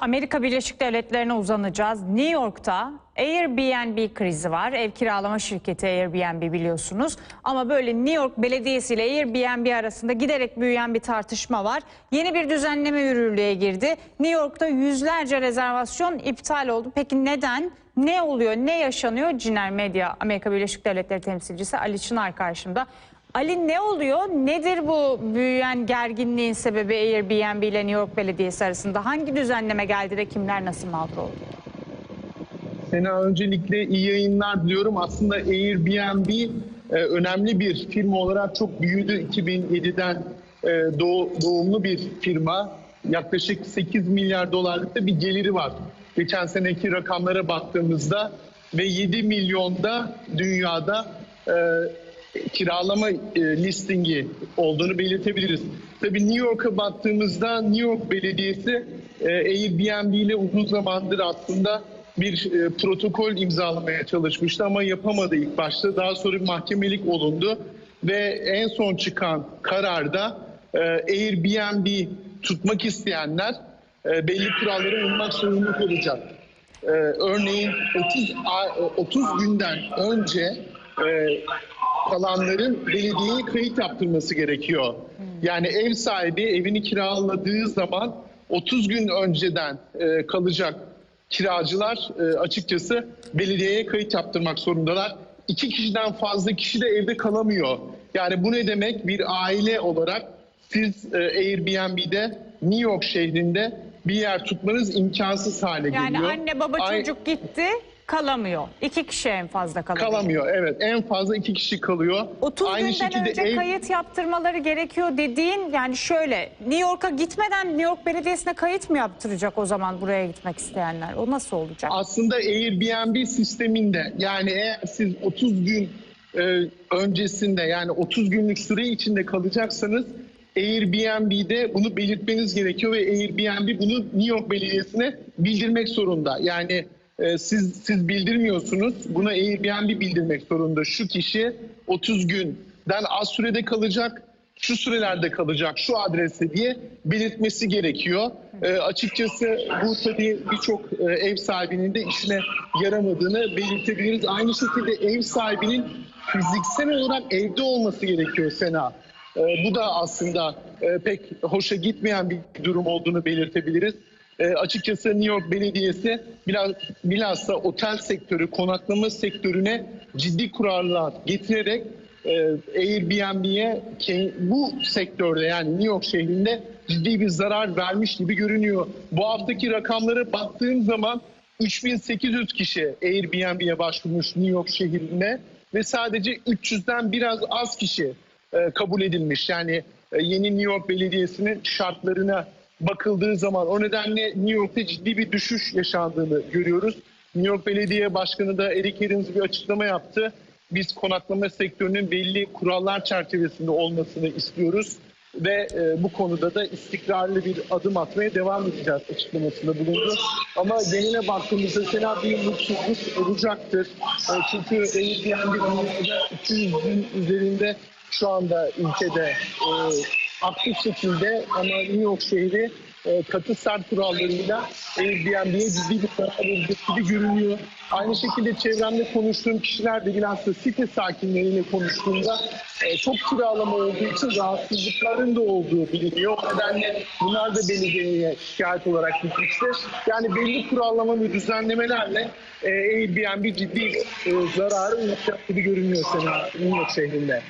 Amerika Birleşik Devletleri'ne uzanacağız. New York'ta Airbnb krizi var. Ev kiralama şirketi Airbnb biliyorsunuz. Ama böyle New York Belediyesi ile Airbnb arasında giderek büyüyen bir tartışma var. Yeni bir düzenleme yürürlüğe girdi. New York'ta yüzlerce rezervasyon iptal oldu. Peki neden? Ne oluyor? Ne yaşanıyor? Ciner Medya Amerika Birleşik Devletleri temsilcisi Ali Çınar karşımda. Ali ne oluyor? Nedir bu büyüyen gerginliğin sebebi Airbnb ile New York Belediyesi arasında? Hangi düzenleme geldi de kimler nasıl mağdur oldu? Sena öncelikle iyi yayınlar diliyorum. Aslında Airbnb e, önemli bir firma olarak çok büyüdü. 2007'den e, doğ- doğumlu bir firma. Yaklaşık 8 milyar dolarlık da bir geliri var. Geçen seneki rakamlara baktığımızda ve 7 milyonda dünyada e, kiralama e, listingi olduğunu belirtebiliriz. Tabii New York'a baktığımızda New York Belediyesi e, Airbnb ile uzun zamandır aslında bir e, protokol imzalamaya çalışmıştı ama yapamadı ilk başta. Daha sonra bir mahkemelik olundu ve en son çıkan kararda e, Airbnb tutmak isteyenler e, belli kurallara uymak zorunda kalacak. E, örneğin 30 ay- 30 günden önce e, kalanların belediyeye kayıt yaptırması gerekiyor. Yani ev sahibi evini kiraladığı zaman 30 gün önceden e, kalacak kiracılar e, açıkçası belediyeye kayıt yaptırmak zorundalar. İki kişiden fazla kişi de evde kalamıyor. Yani bu ne demek? Bir aile olarak siz e, Airbnb'de New York şehrinde bir yer tutmanız imkansız hale Yani geliyor. anne baba Ay- çocuk gitti kalamıyor. İki kişi en fazla kalabiliyor. kalamıyor. Evet, en fazla iki kişi kalıyor. 30 Aynı günden şekilde önce ev kayıt yaptırmaları gerekiyor dediğin yani şöyle New York'a gitmeden New York Belediyesi'ne kayıt mı yaptıracak o zaman buraya gitmek isteyenler? O nasıl olacak? aslında Airbnb sisteminde yani eğer siz 30 gün e, öncesinde yani 30 günlük süre içinde kalacaksanız Airbnb'de bunu belirtmeniz gerekiyor ve Airbnb bunu New York Belediyesi'ne bildirmek zorunda. Yani e, siz siz bildirmiyorsunuz. Buna Airbnb bildirmek zorunda. Şu kişi 30 günden az sürede kalacak şu sürelerde kalacak, şu adreste diye belirtmesi gerekiyor. Ee, açıkçası bu tabii birçok e, ev sahibinin de işine yaramadığını belirtebiliriz. Aynı şekilde ev sahibinin fiziksel olarak evde olması gerekiyor Sena. Ee, bu da aslında e, pek hoşa gitmeyen bir durum olduğunu belirtebiliriz. E, açıkçası New York Belediyesi biraz bilhassa otel sektörü, konaklama sektörüne ciddi kurallar getirerek e, Airbnb'ye bu sektörde yani New York şehrinde ciddi bir zarar vermiş gibi görünüyor. Bu haftaki rakamlara baktığım zaman 3800 kişi Airbnb'ye başvurmuş New York şehrinde ve sadece 300'den biraz az kişi e, kabul edilmiş. Yani e, yeni New York Belediyesi'nin şartlarına bakıldığı zaman o nedenle New York'ta ciddi bir düşüş yaşandığını görüyoruz. New York Belediye Başkanı da Eric Adams bir açıklama yaptı. Biz konaklama sektörünün belli kurallar çerçevesinde olmasını istiyoruz ve e, bu konuda da istikrarlı bir adım atmaya devam edeceğiz açıklamasında bulundu. Ama geneline baktığımızda Sena bir mutsuzluk olacaktır. E, çünkü Airbnb dünyada 200 bin üzerinde şu anda ülkede e, aktif şekilde ama New York şehri e, katı sert kurallarıyla Airbnb'ye ciddi bir zarar verecek gibi görünüyor. Aynı şekilde çevremde konuştuğum kişiler de bilhassa site sakinleriyle konuştuğumda e, çok kiralama olduğu için rahatsızlıkların da olduğu biliniyor. O nedenle bunlar da belediyeye şikayet olarak gitmişti. Yani belli kurallama ve düzenlemelerle e, Airbnb ciddi e, zararı uğrayacak gibi görünüyor Sena New York şehrinde.